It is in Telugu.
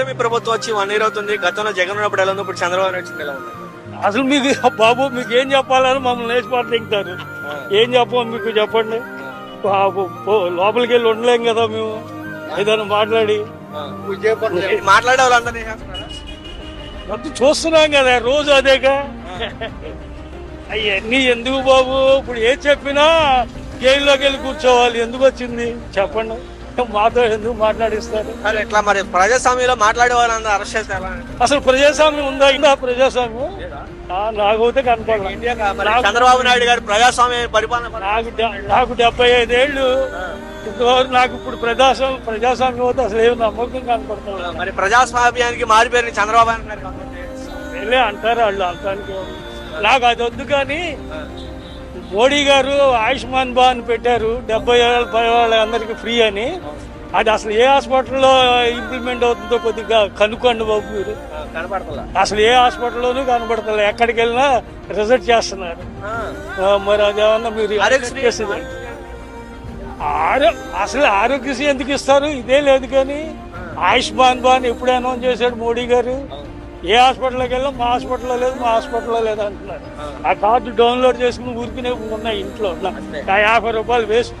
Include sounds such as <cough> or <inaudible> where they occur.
కూటమి ప్రభుత్వం వచ్చి వన్ ఇయర్ అవుతుంది. గతంలో జగన్ ఉన్నప్పుడు ఎలా ఉంది? ఇప్పుడు చంద్రబాబు నాయుడు వచ్చింది ఎలా ఉంది? అసలు మీకు <laughs> బాబు మీకు ఏం చెప్పాలని మమ్మల్ని వేసి పట్టింటారు ఏం చెప్పం మీకు చెప్పండి? బాబు, లోపలికి వెళ్ళి ఉండలేం కదా మేము. ఏదైనా మాట్లాడి. మాట్లాడే వాళ్ళందరినీ చేస్తున్నారా? అంత చూస్తున్నాం కదా రోజు అదేగా. అవన్నీ ఎందుకు బాబు? ఇప్పుడు ఏం చెప్పినా జైల్లోకి వెళ్ళి కూర్చోవాలి. ఎందుకు వచ్చింది? చెప్పండి. మాతో ఎందుకు మాట్లాడిస్తారు? ఎట్లా మరి? ప్రజాస్వామ్యంలో మాట్లాడే వాళ్ళందరూ అరెస్ట్ చేస్తే ఎలా అసలు ప్రజాస్వామ్యం ఉందా ఇందా ప్రజాస్వామ్యం? ఆ, నాకైతే కనపడలేదు ఇండియా కా- మరి చంద్రబాబు నాయుడు గారు ప్రజాస్వామ్య పరిపాలన నాకు డె- నాకు డెబ్బై ఐదేళ్ళు. ఇంతవరకు నాకు ఇప్పుడు ప్రజాస్వామ్యం ప్రజాస్వామ్యం అయితే అసలు ఏమి నమ్మకం కనపడుతుంది మరి ప్రజాస్వామ్యానికి మారిపోయిన చంద్రబాబు అంటున్నారు కాబట్టి. వెళ్ళే అంటారు వాళ్ళు అంటానికి నాకు అది వద్దు కానీ మోడీ గారు ఆయుష్మాన్ బాన్ పెట్టారు. డెబ్బై ఏళ్ళ పై వాళ్ళందరికీ ఫ్రీ అని. అది అసలు ఏ హాస్పిటల్లో ఇంప్లిమెంట్ అవుతుందో కొద్దిగా కనుక్కోండి బాబు మీరు. అసలు ఏ హాస్పిటల్లోనూ కనబడతలే ఎక్కడికి వెళ్ళినా రిజల్ట్ చేస్తున్నారు మరి అదేమన్నా మీరు ఆరో అసలు ఆరోగ్యశ్రీ ఎందుకు ఇస్తారు? ఇదే లేదు కానీ ఆయుష్మాన్ బాన్ ఎప్పుడు అనౌన్స్ చేశాడు మోడీ గారు? ఏ హాస్పిటల్కి వెళ్ళాం మా హాస్పిటల్లో లేదు మా హాస్పిటల్లో లేదు అంటున్నారు ఆ కార్డు డౌన్లోడ్ చేసుకుని ఊరికినే ఉన్నాయి ఇంట్లో. ఆ యాభై రూపాయలు వేస్ట్.